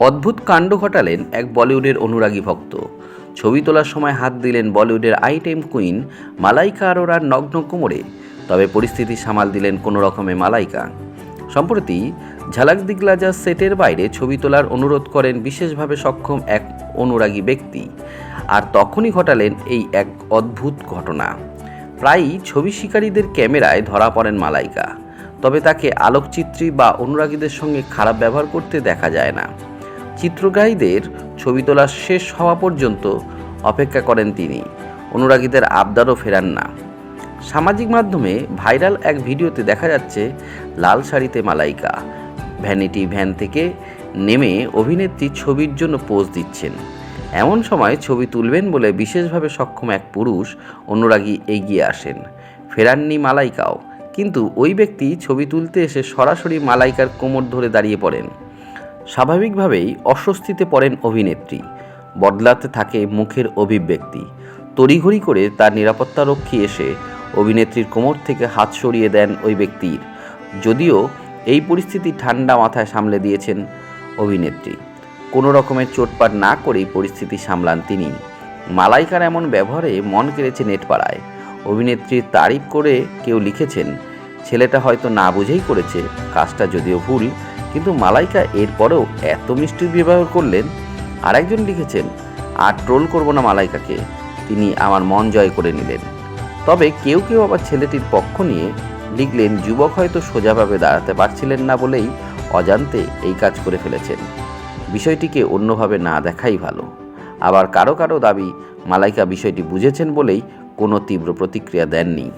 অদ্ভুত কাণ্ড ঘটালেন এক বলিউডের অনুরাগী ভক্ত। ছবি তোলার সময় হাত দিলেন বলিউডের আইটেম কুইন, মালাইকা আরোরার নগ্ন কোমরে। তবে পরিস্থিতি সামাল দিলেন কোনো রকমে মালাইকা। সম্প্রতি ঝালাক দিগলাজা সেটের বাইরে ছবি তোলার অনুরোধ করেন বিশেষভাবে সক্ষম এক অনুরাগী ব্যক্তি। আর তখনই ঘটালেন এই এক অদ্ভুত ঘটনা। প্রায়ই ছবি শিকারীদের ক্যামেরায় ধরা পড়েন মালাইকা। তবে তাকে আলোকচিত্রী বা অনুরাগীদের সঙ্গে খারাপ ব্যবহার করতে দেখা যায় না। চিত্রগ্রাহীদের ছবি তোলা শেষ হওয়া পর্যন্ত অপেক্ষা করেন তিনি। অনুরাগীদের আবদারও ফেরান না। সামাজিক মাধ্যমে ভাইরাল এক ভিডিওতে দেখা যাচ্ছে লাল শাড়িতে মালাইকা। ভ্যানিটি ভ্যান থেকে নেমে অভিনেত্রী ছবির জন্য পোজ দিচ্ছেন। এমন সময় ছবি তুলবেন বলে বিশেষভাবে সক্ষম এক পুরুষ অনুরাগী এগিয়ে আসেন। ফেরাননি মালাইকাও। কিন্তু ওই ব্যক্তি ছবি তুলতে এসে সরাসরি মালাইকার কোমর ধরে দাঁড়িয়ে পড়েন। স্বাভাবিকভাবেই অস্বস্তিতে পড়েন অভিনেত্রী। বদলাতে থাকে মুখের অভিব্যক্তি। তড়িঘড়ি করে তার নিরাপত্তারক্ষী এসে অভিনেত্রীর কোমর থেকে হাত সরিয়ে দেন ওই ব্যক্তির। যদিও এই পরিস্থিতি ঠান্ডা মাথায় সামলে দিয়েছেন অভিনেত্রী। কোনো রকমের চোটপাট না করেই পরিস্থিতি সামলান তিনি। মালাইকার এমন ব্যবহারে মন কেড়েছে নেটপাড়ায়। অভিনেত্রীর তারিফ করে কেউ লিখেছেন, ছেলেটা হয়তো না বুঝেই করেছে, কাজটা যদিও ভুল কিন্তু মালাইকা এরপরেও এত মিষ্টি ব্যবহার করলেন। আরেকজন লিখেছেন, আর ট্রোল করব না মালাইকাকে। তিনি আমার মন জয় করে নিলেন। তবে কেউ কেউ আবার ছেলেটির পক্ষ নিয়ে লিখলেন, যুবক হয়তো সোজাভাবে দাঁড়াতে পারছিলেন না বলেই অজান্তে এই কাজ করে ফেলেছেন। বিষয়টিকে অন্যভাবে না দেখাই ভালো। আবার কারও কারও দাবি মালাইকা বিষয়টি বুঝেছেন বলেই কোনো তীব্র প্রতিক্রিয়া দেননি।